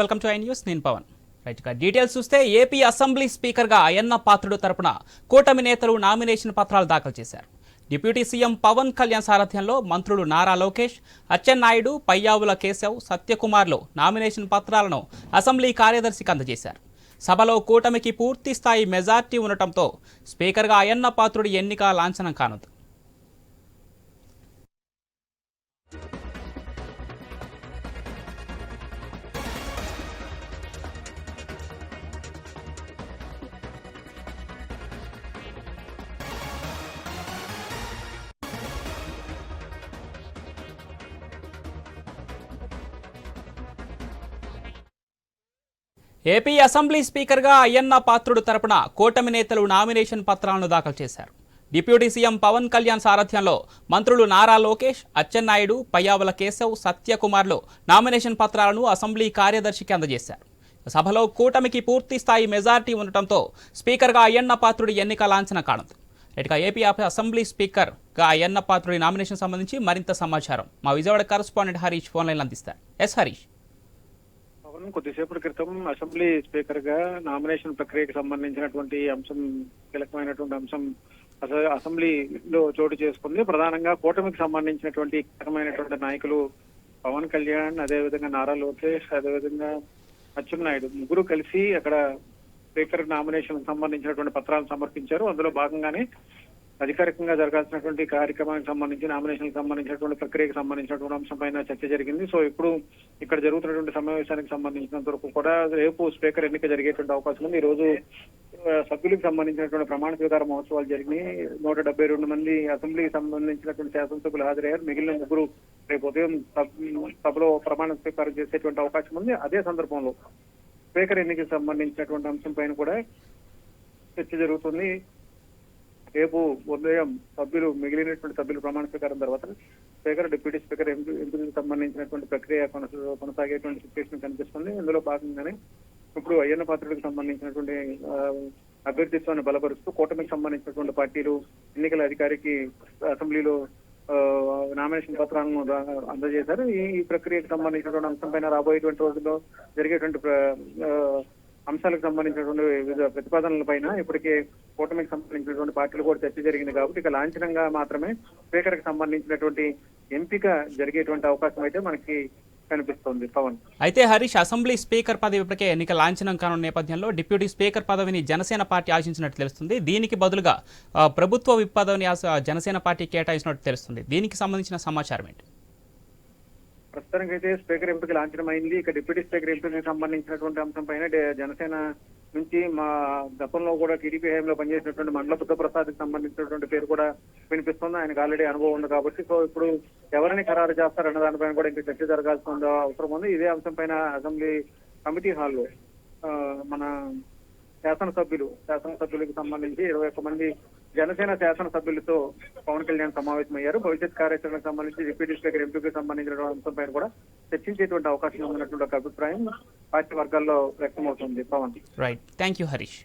Welcome to I news నేను Pavan. Right details చూస్తే AP assembly స్పీకర్గా అయ్యన్న పాత్రుడు తరపున కూటమి నేతలు నామినేషన్ పత్రాలు దాఖలు చేశారు. డిప్యూటీ సీఎం పవన్ కళ్యాణ్ సారథ్యంలో మంత్రులు నారా లోకేష్ అచ్చెన్నాయుడు పయ్యావుల కేశవ్ సత్యకుమార్లు నామినేషన్ పత్రాలను అసెంబ్లీ కార్యదర్శికి అందజేశారు. సభలో కూటమికి పూర్తి స్థాయి మెజార్టీ ఉండటంతో స్పీకర్గా అయ్యన్న పాత్రుడి ఎన్నిక లాంఛనం కానుంది. ఏపీ అసెంబ్లీ స్పీకర్గా అయ్యన్న పాత్రుడు తరపున కూటమి నేతలు నామినేషన్ పత్రాలను దాఖలు చేశారు. డిప్యూటీ సీఎం పవన్ కళ్యాణ్ సారథ్యంలో మంత్రులు నారా లోకేష్ అచ్చెన్నాయుడు పయ్యావల కేశవ్ సత్యకుమార్లు నామినేషన్ పత్రాలను అసెంబ్లీ కార్యదర్శికి అందజేశారు. సభలో కూటమికి పూర్తి స్థాయి మెజార్టీ ఉండటంతో స్పీకర్గా అయ్యన్న పాత్రుడి ఎన్నిక లాంఛన కానుంది. ఇటుగా ఏపీ అసెంబ్లీ స్పీకర్గా అయ్యన్న పాత్రుడి నామినేషన్ సంబంధించి మరింత సమాచారం మా విజయవాడ కరస్పాండెంట్ హరీష్ ఫోన్లైన్ అందిస్తారు. ఎస్ హరీష్. అవును కొద్దిసేపటి క్రితం అసెంబ్లీ స్పీకర్గా నామినేషన్ ప్రక్రియకు సంబంధించినటువంటి అంశం కీలకమైనటువంటి అంశం అసెంబ్లీలో చోటు చేసుకుంది. ప్రధానంగా కూటమికి సంబంధించినటువంటి కీలకమైనటువంటి నాయకులు పవన్ కళ్యాణ్ అదేవిధంగా నారా లోకేష్ అదేవిధంగా అచ్చెన్నాయుడు. ముగ్గురు కలిసి అక్కడ స్పీకర్ నామినేషన్ సంబంధించినటువంటి పత్రాలను సమర్పించారు. అందులో భాగంగానే అధికారికంగా జరగాల్సినటువంటి కార్యక్రమానికి సంబంధించి నామినేషన్ సంబంధించినటువంటి ప్రక్రియకు సంబంధించినటువంటి అంశం పైన చర్చ జరిగింది. సో ఇప్పుడు ఇక్కడ జరుగుతున్నటువంటి సమావేశానికి సంబంధించినంత వరకు కూడా రేపు స్పీకర్ ఎన్నిక జరిగేటువంటి అవకాశం ఉంది. ఈ రోజు సభ్యులకు సంబంధించినటువంటి ప్రమాణ స్వీకార మహోత్సవాలు జరిగినాయి. నూట డెబ్బై రెండు మంది అసెంబ్లీకి సంబంధించినటువంటి శాసనసభ్యులు హాజరయ్యారు. మిగిలిన ముగ్గురు రేపు ఉదయం సభలో ప్రమాణ స్వీకారం చేసేటువంటి అవకాశం ఉంది. అదే సందర్భంలో స్పీకర్ ఎన్నికకి సంబంధించినటువంటి అంశం పైన కూడా చర్చ జరుగుతుంది. రేపు ఉదయం సభ్యులు మిగిలినటువంటి సభ్యులు ప్రమాణ స్వీకారం తర్వాత స్పీకర్ డిప్యూటీ స్పీకర్ ఎంపీ- ఎంపికకు సంబంధించినటువంటి ప్రక్రియ కొనసాగేటువంటి సిచ్యువేషన్ కనిపిస్తుంది. ఇందులో భాగంగానే ఇప్పుడు అయ్యన్న పాత్రుడికి సంబంధించినటువంటి అభ్యర్థిత్వాన్ని బలపరుస్తూ కూటమికి సంబంధించినటువంటి పార్టీలు ఎన్నికల అధికారికి అసెంబ్లీలో ఆ, నామినేషన్ పత్రాలను అందజేశారు. ఈ ప్రక్రియకు సంబంధించినటువంటి అంశం పైన రాబోయేటువంటి రోజుల్లో జరిగేటువంటి అంశాలకు సంబంధించినటువంటి వివిధ ప్రతిపాదనల పైన ఇప్పటికే కూటమికి పార్టీలు కూడా చర్చ జరిగింది కాబట్టి ఇక లాంఛనంగా మాత్రమే స్పీకర్కి సంబంధించినటువంటి ఎంపిక జరిగేటువంటి అవకాశం అయితే మనకి కనిపిస్తోంది పవన్. అయితే హరీష్ అసెంబ్లీ స్పీకర్ పదవి ఇప్పటికే ఎన్నిక లాంఛనం కానున్న నేపథ్యంలో డిప్యూటీ స్పీకర్ పదవిని జనసేన పార్టీ ఆశించినట్టు తెలుస్తుంది. దీనికి బదులుగా ప్రభుత్వ విప్ పదవిని జనసేన పార్టీ కేటాయించినట్టు తెలుస్తుంది. దీనికి సంబంధించిన సమాచారం ఏంటి? ప్రస్తుతానికైతే స్పీకర్ ఎంపిక లాంఛనం అయింది ఇక డిప్యూటీ స్పీకర్ ఎంపికకి సంబంధించినటువంటి అంశం పైన జనసేన నుంచి మా గతంలో కూడా టీడీపీ హయాంలో పనిచేసినటువంటి మండల బుద్ధప్రసాద్కి సంబంధించినటువంటి పేరు కూడా వినిపిస్తుంది. ఆయనకు ఆల్రెడీ అనుభవం ఉంది కాబట్టి సో ఇప్పుడు ఎవరిని ఖరారు చేస్తారన్న దానిపైన కూడా ఇంకా చర్చ జరగాల్సిన అవసరం ఉంది. ఇదే అంశం పైన అసెంబ్లీ కమిటీ హాల్లో ఆ, మన శాసనసభ్యులు శాసనసభ్యులకు సంబంధించి ఇరవై ఒక్క మంది జనసేన శాసనసభ్యులతో పవన్ కళ్యాణ్ సమావేశమయ్యారు. భవిష్యత్ కార్యాచరణకు సంబంధించి డిప్యూటీ స్పీకర్ ఎంపీకి సంబంధించిన అంశం పైన కూడా చర్చించేటువంటి అవకాశం ఉన్నటువంటి ఒక అభిప్రాయం పార్టీ వర్గాల్లో వ్యక్తమవుతుంది. Pavan right thank you Harish